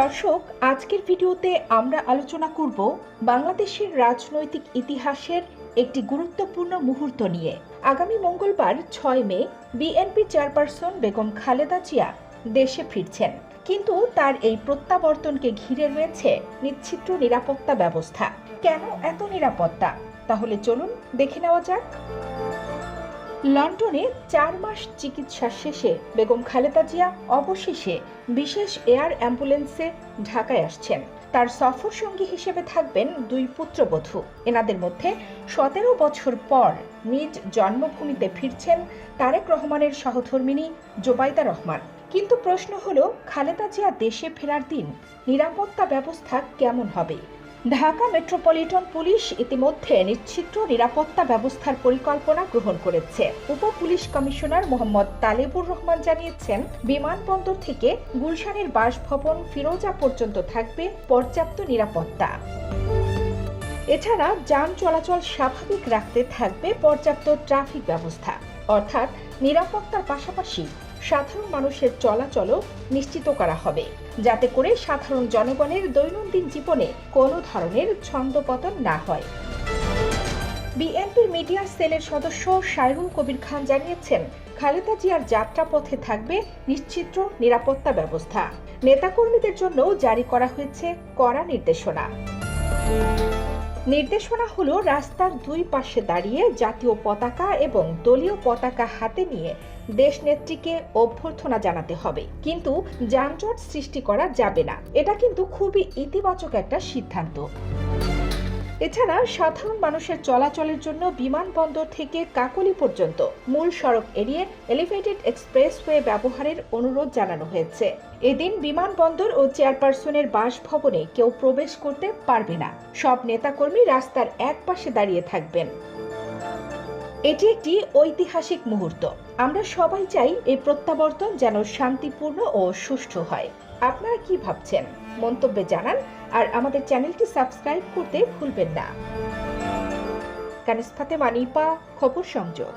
দর্শক, আজকের ভিডিওতে আমরা আলোচনা করব বাংলাদেশের রাজনৈতিক ইতিহাসের একটি গুরুত্বপূর্ণ মুহূর্ত নিয়ে। আগামী মঙ্গলবার, ছয় May BNP chairperson Begum Khaleda Zia দেশে ফিরছেন। কিন্তু তার এই প্রত্যাবর্তনকে ঘিরে রয়েছে নিশ্চিত্র নিরাপত্তা ব্যবস্থা। কেন এত নিরাপত্তা? তাহলে চলুন দেখে নেওয়া যাক। লন্ডনে চার মাস চিকিৎসা শেষে বেগম খালেদা জিয়া অবশেষে বিশেষ এয়ার অ্যাম্বুলেন্সে ঢাকায় আসছেন। তার সফর সঙ্গী হিসেবে থাকবেন দুই পুত্রবধূ। এনাদের মধ্যে সতেরো বছর পর নিজ জন্মভূমিতে ফিরছেন তারেক রহমানের সহধর্মিনী জোবাইদা রহমান। কিন্তু প্রশ্ন হলো, খালেদা জিয়া দেশে ফেরার দিন নিরাপত্তা ব্যবস্থা কেমন হবে? ঢাকা মেট্রোপলিটন পুলিশ ইতিমধ্যে নিশ্চিত্র নিরাপত্তা ব্যবস্থার পরিকল্পনা গ্রহণ করেছে। উপ পুলিশ কমিশনার মোহাম্মদ তালেবুর রহমান জানিয়েছেন, বিমানবন্দর থেকে গুলশানের বাসভবন ফিরোজা পর্যন্ত থাকবে পর্যাপ্ত নিরাপত্তা। এছাড়া যান চলাচল স্বাভাবিক রাখতে থাকবে পর্যাপ্ত ট্রাফিক ব্যবস্থা। অর্থাৎ নিরাপত্তার পাশাপাশি সাধারণ মানুষের চলাচলও নিশ্চিত করা হবে। যাতে করে সাধারণ জনগণের দৈনন্দিন জীবনে কোনো ধরনের ছন্দপতন না হয়। বিএনপির মিডিয়া সেলের সদস্য সাইরুল কবির খান জানিয়েছেন, খালেদা জিয়ার যাত্রাপথে থাকবে নিশ্চিত্র নিরাপত্তা ব্যবস্থা। নেতাকর্মীদের জন্য জারি করা হয়েছে কড়া নির্দেশনা। নির্দেশনা হলো রাস্তার দুই পাশে দাঁড়িয়ে জাতীয় পতাকা এবং দলীয় পতাকা হাতে নিয়ে দেশনেত্রীকে অভ্যর্থনা জানাতে হবে। কিন্তু যানজট সৃষ্টি করা যাবে না। এটা কিন্তু খুবই ইতিবাচক একটা সিদ্ধান্ত। এছাড়া সাধারণ মানুষের চলাচলের জন্য বিমানবন্দর থেকে কাকলি পর্যন্ত মূল সড়ক এড়িয়ে এলিভেটেড এক্সপ্রেসওয়ে ব্যবহারের অনুরোধ জানানো হয়েছে। এদিন বিমানবন্দর ও চেয়ারপারসনের বাসভবনে কেউ প্রবেশ করতে পারবে না। সব নেতাকর্মী রাস্তার এক পাশে দাঁড়িয়ে থাকবেন। এটি একটি ঐতিহাসিক মুহূর্ত। আমরা সবাই চাই এই প্রত্যাবর্তন যেন শান্তিপূর্ণ ও সুষ্ঠু হয়। আপনারা কি ভাবছেন? মন্তব্যে জানান আর আমাদের চ্যানেলটি সাবস্ক্রাইব করতে ভুলবেন না। কানিস ফাতেমা, নিপা, খবর সংযোগ।